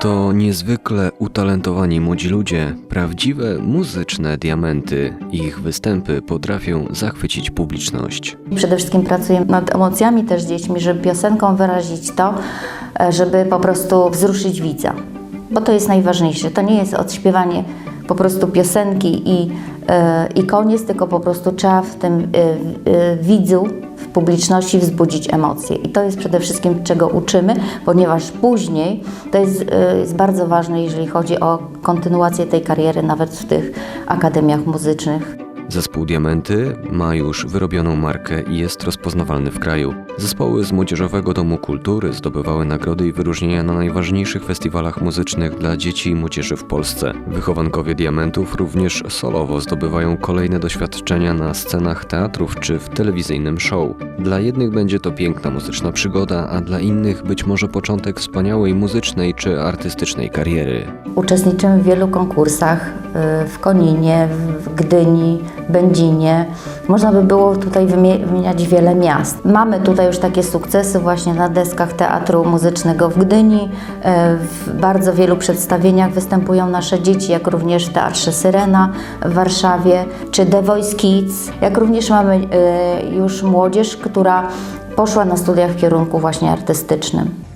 To niezwykle utalentowani młodzi ludzie, prawdziwe muzyczne diamenty. Ich występy potrafią zachwycić publiczność. Przede wszystkim pracuję nad emocjami też dziećmi, żeby piosenką wyrazić to, e, żeby po prostu wzruszyć widza. Bo to jest najważniejsze. To nie jest odśpiewanie po prostu piosenki i, e, i koniec, tylko po prostu trzeba w tym e, widzu, publiczności wzbudzić emocje. I to jest przede wszystkim, czego uczymy, ponieważ później to jest, e, jest bardzo ważne, jeżeli chodzi o kontynuację tej kariery, nawet w tych akademiach muzycznych. Zespół Diamenty ma już wyrobioną markę i jest rozpoznawalny w kraju. Zespoły z Młodzieżowego Domu Kultury zdobywały nagrody i wyróżnienia na najważniejszych festiwalach muzycznych dla dzieci i młodzieży w Polsce. Wychowankowie Diamentów również solowo zdobywają kolejne doświadczenia na scenach teatrów czy w telewizyjnym show. Dla jednych będzie to piękna muzyczna przygoda, a dla innych być może początek wspaniałej muzycznej czy artystycznej kariery. Uczestniczymy w wielu konkursach w Koninie, w Gdyni, Będzinie. Można by było tutaj wymie- wymieniać wiele miast. Mamy tutaj już takie sukcesy właśnie na deskach Teatru Muzycznego w Gdyni. Y, W bardzo wielu przedstawieniach występują nasze dzieci, jak również w Teatrze Syrena w Warszawie, czy The Voice Kids. Jak również mamy y, już młodzież, która poszła na studia w kierunku właśnie artystycznym.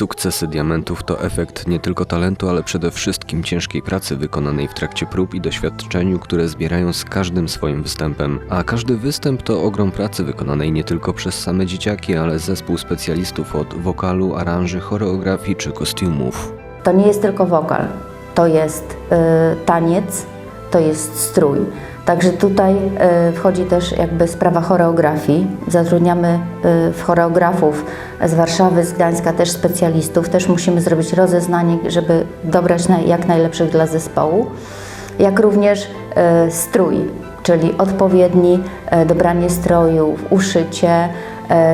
Sukcesy diamentów to efekt nie tylko talentu, ale przede wszystkim ciężkiej pracy wykonanej w trakcie prób i doświadczeniu, które zbierają z każdym swoim występem. A każdy występ to ogrom pracy wykonanej nie tylko przez same dzieciaki, ale zespół specjalistów od wokalu, aranży, choreografii czy kostiumów. To nie jest tylko wokal, to jest y, taniec, to jest strój. Także tutaj y, wchodzi też jakby sprawa choreografii. Zatrudniamy w choreografów z Warszawy, z Gdańska też specjalistów. Też musimy zrobić rozeznanie, żeby dobrać jak najlepszych dla zespołu. Jak również y, strój, czyli odpowiedni dobranie strojów, uszycie,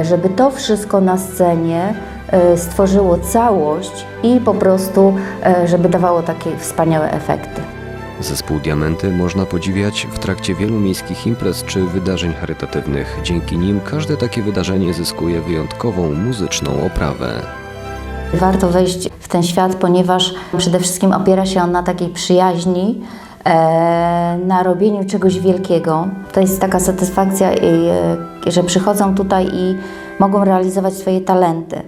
żeby to wszystko na scenie e, stworzyło całość i po prostu, e, żeby dawało takie wspaniałe efekty. Zespół Diamenty można podziwiać w trakcie wielu miejskich imprez czy wydarzeń charytatywnych. Dzięki nim każde takie wydarzenie zyskuje wyjątkową muzyczną oprawę. Warto wejść w ten świat, ponieważ przede wszystkim opiera się on na takiej przyjaźni, e, na robieniu czegoś wielkiego. To jest taka satysfakcja, e, że przychodzą tutaj i mogą realizować swoje talenty.